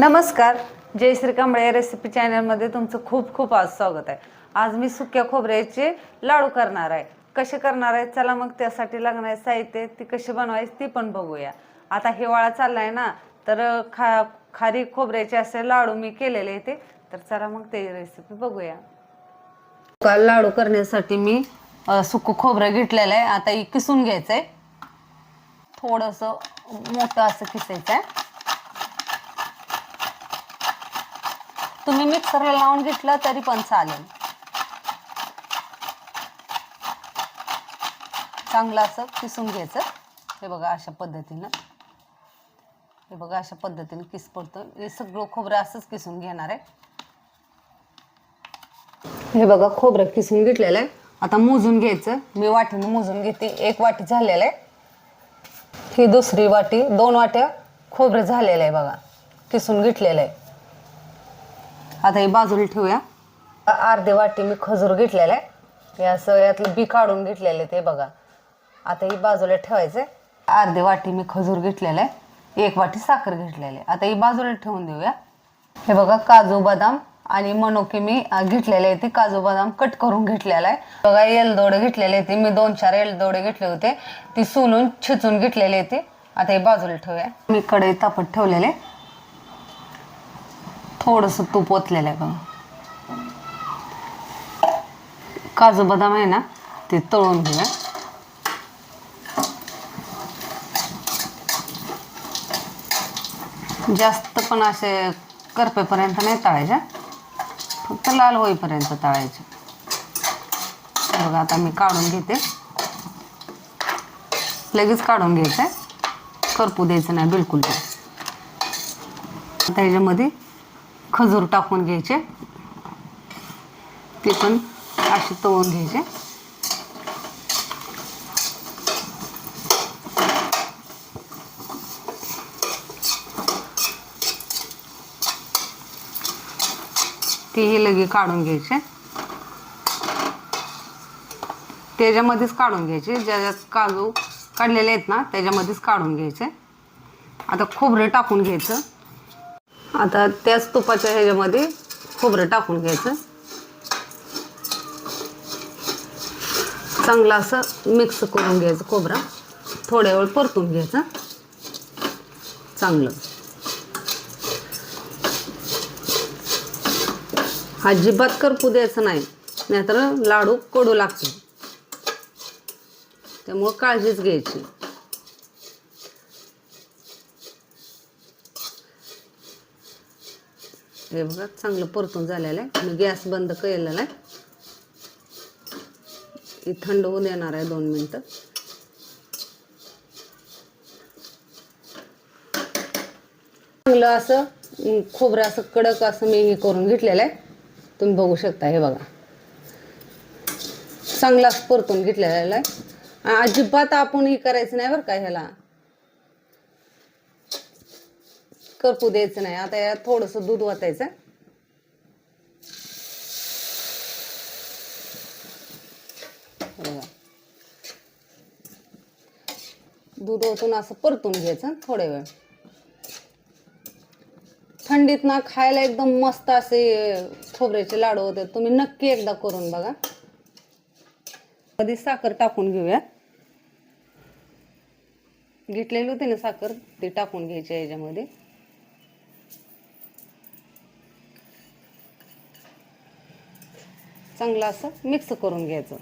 नमस्कार. जय श्री कांबळे रेसिपी चॅनलमध्ये तुमचं खूप खूप आज स्वागत आहे. आज मी सुक्या खोबऱ्याचे लाडू करणार आहे. कसे करणार आहे? चला मग त्यासाठी लागणारे साहित्य ती कशी बनवायची ती पण बघूया. आता हिवाळा चाललाय ना तर खा खारी खोबऱ्याचे असे लाडू मी केलेले ते. तर चला मग ते रेसिपी बघूया. का लाडू करण्यासाठी मी सुकं खोबरं घेतलेलं आहे. आता किसून घ्यायचं आहे थोडंसं मोठं असं किसायचं आहे तुम्ही मिक्सरला लावून घेतलं तरी पण चालेल. चांगलं असं किसून घ्यायचं. हे बघा अशा पद्धतीनं. हे बघा अशा पद्धतीने किस पडतो हे सगळं खोबरं असंच किसून घेणार आहे. हे बघा खोबरं किसून घेतलेलं आहे. आता मोजून घ्यायचं. मी वाटीने मोजून घेते. एक वाटी झालेलं आहे. ही दुसरी वाटी दोन वाट्या खोबरं झालेलं आहे बघा. किसून घेतलेलं आहे. आता हे बाजूला ठेवूया. अर्धे वाटी मी खजूर घेतलेलं. आहे हे असं यातलं बी काढून घेतलेलं आहे ते बघा. आता ही बाजूला ठेवायचं आहे अर्धे वाटी मी खजूर घेतलेलं. आहे एक वाटी साखर घेतलेली. आहे आता ही बाजूला ठेवून देऊया. हे बघा काजू बदाम आणि मनोकी मी घेतलेले आहे ते. काजू बदाम कट करून घेतलेला आहे. बघा एलदोडे घेतलेले होते मी दोन चार एलदोडे घेतले होते. ती सोलून छिचून घेतलेले होते आता हे बाजूला ठेवूया. मी कढई तापत ठेवलेले. आहे. थोडंसं तूप ओतलेलं आहे बघा. काजू बदाम आहे ना ते तळून घेऊया. जास्त पण असे करपेपर्यंत नाही तळायच्या फक्त लाल होईपर्यंत तळायचे. बघा आता मी काढून घेते. लगेच काढून घ्यायचं. आहे करपू द्यायचं नाही बिलकुल त्याच्यामध्ये खजूर टाकून घ्यायचे. ते पण असे तळून घ्यायचे. तेही लगे काढून घ्यायचे. त्याच्यामध्येच काढून घ्यायचे. ज्या ज्यात काजू काढलेले आहेत ना त्याच्यामध्येच काढून घ्यायचे. आता खोबरं टाकून घ्यायचं. आता त्याच तुपाच्या ह्याच्यामध्ये खोबरं टाकून घ्यायचं. चांगलं असं मिक्स करून घ्यायचं खोबरं. थोड्या वेळ परतून घ्यायचं. चांगलं. अजिबात करपू द्यायचं नाही. नाहीतर लाडू कडू लागतो त्यामुळं काळजीच घ्यायची. हे बघा चांगलं परतून झालेलं आहे मी गॅस बंद केलेला आहे. थंड होऊन येणार आहे दोन मिनटं. चांगलं असं खोबरं असं कडक असं मी हे करून घेतलेलं आहे. तुम्ही बघू शकता हे बघा. चांगला असं परतून घेतलेला आहे. अजिबात आपण हे करायचं नाही बरं का ह्याला. करपू द्यायचं नाही. आता यात थोडंसं दूध वाचायचं बघा. दूध ओतून असं परतून घ्यायचं थोड्या वेळ. थंडीत ना खायला एकदम मस्त असे खोबऱ्याचे लाडू होते तुम्ही नक्की एकदा करून बघा. कधी साखर टाकून घेऊया. घेतलेली होती ना साखर ती टाकून घ्यायची याच्यामध्ये. चांगलं असं मिक्स करून घ्यायचं.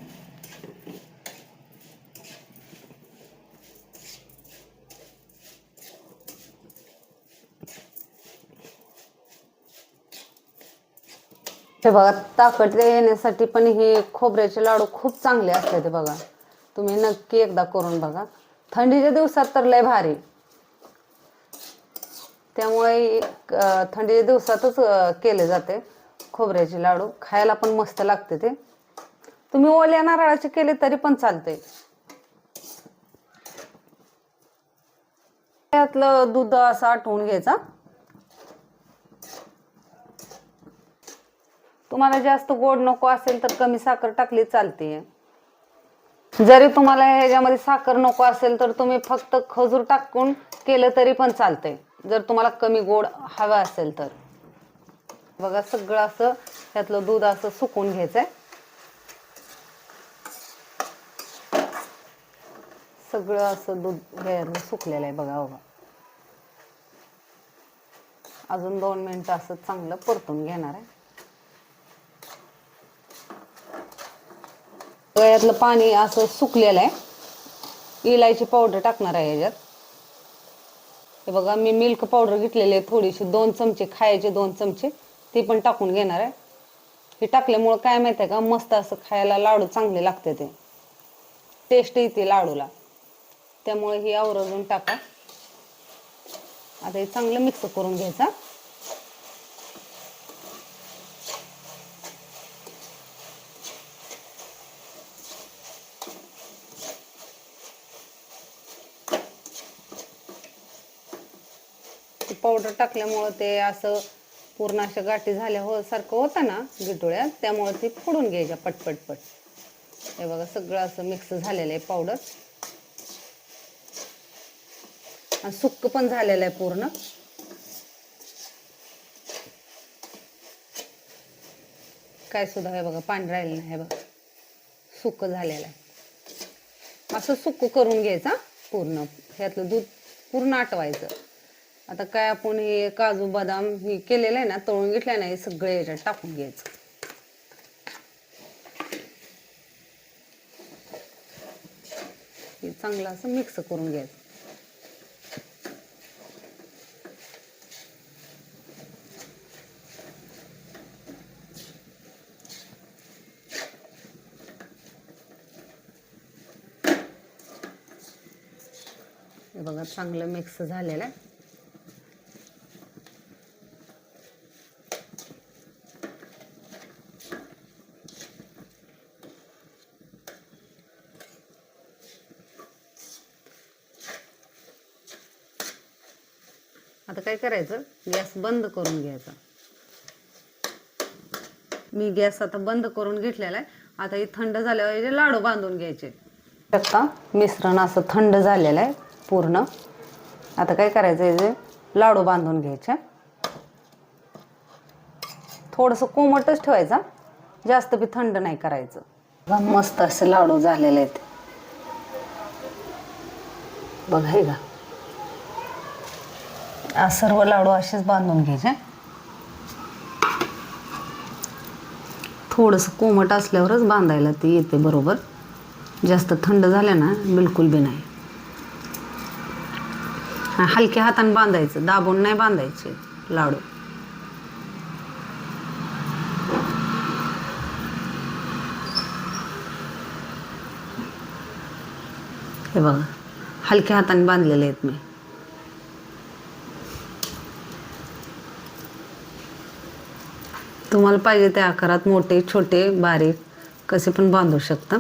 हे बघा ताकद येण्यासाठी पण हे खोबऱ्याचे लाडू खूप चांगले असतात ते बघा. तुम्ही नक्की एकदा करून बघा. थंडीच्या दिवसात तर लय भारी. त्यामुळे एक, थंडीच्या दिवसातच केले जाते. खोबऱ्याचे लाडू खायला पण मस्त लागते ते. तुम्ही ओल्या नारळाचे केले तरी पण चालते त्यातलं दूध असं आठवून घ्यायचा तुम्हाला जास्त गोड नको असेल तर कमी साखर टाकली चालते. जरी तुम्हाला ह्याच्यामध्ये साखर नको असेल तर तुम्ही फक्त खजूर टाकून केलं तरी पण चालतंय. जर तुम्हाला कमी गोड हवा असेल तर. बघा सगळं असं त्यातलं दूध असं सुकून घ्यायचंय. सगळं असं दूध घ्यायला सुकलेलं आहे बघा बघा. अजून दोन मिनिटं असं चांगलं परतून घेणार आहे. गळ्यातलं पाणी असं सुकलेलं आहे. इलायची पावडर टाकणार आहे याच्यात हे बघा मी मिल्क पावडर घेतलेली आहे थोडीशी दोन चमचे खायचे दोन चमचे. ती पण टाकून घेणार आहे. हे टाकल्यामुळं काय माहिती आहे का मस्त असं खायला लाडू चांगले लागते ते. टेस्ट येते लाडूला. त्यामुळे ही आवरजून टाका. आता हे चांगलं मिक्स करून घ्यायचा पावडर टाकल्यामुळं ते असं पूर्ण अशा गाठी झाल्या हो सारखं होतं ना गिटोळ्यात त्यामुळे ती फोडून घ्यायच्या पटपटपट हे बघा सगळं असं मिक्स झालेलं आहे पावडर आणि सुक्क पण झालेलं आहे पूर्ण. काय सुद्धा हे बघा पाणी राहिलं नाही हे बघा. सुक्क झालेलं आहे. असं सुक्क करून घ्यायचा पूर्ण. ह्यातलं दूध पूर्ण आटवायचं. आता काय आपण हे काजू बदाम हे केलेलं आहे ना तळून घेतलं ना हे सगळे याच्यात टाकून घ्यायचं. हे चांगलं असं मिक्स करून घ्यायचं. हे बघा चांगलं मिक्स झालेलं आहे. आता काय करायचं? गॅस बंद करून घ्यायचा. मी गॅस आता बंद करून घेतलेला आहे. आता हे थंड झाल्यावर याचे लाडू बांधून घ्यायचे. शकता मिश्रण असं थंड झालेलं आहे पूर्ण. आता काय करायचं याचे लाडू बांधून घ्यायचे? थोडंसं कोमटच ठेवायचा जास्त बी थंड नाही करायचं. मस्त असे लाडू झालेले आहेत. बघाय हे का आज सर्व लाडू असेच बांधून घ्यायचे. थोडंसं कोमट असल्यावरच बांधायला ते येते बरोबर. जास्त थंड झाल्या ना बिलकुल बी नाही. हलक्या हाताने बांधायचं दाबून नाही बांधायचे लाडू. हे बघा हलक्या हाताने बांधलेले आहेत मी. तुम्हाला पाहिजे त्या आकारात मोठे छोटे बारीक कसे पण बांधू शकता.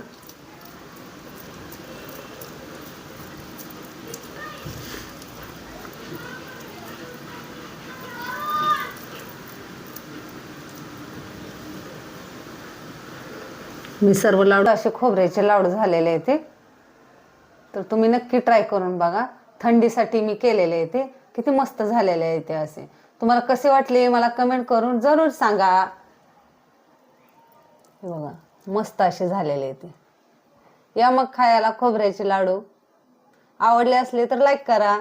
मी सर्व लाडू असे खोबऱ्याचे लाडू झालेले आहे ते तर तुम्ही नक्की ट्राय करून बघा. थंडीसाठी मी केलेले आहे ते किती मस्त झालेले आहे ते असे. तुम्हाला कसे वाटले मला कमेंट करून जरूर सांगा. हे बघा मस्त असे झालेले ते. या मग खायला खोबऱ्याचे लाडू. आवडले असले तर लाईक करा.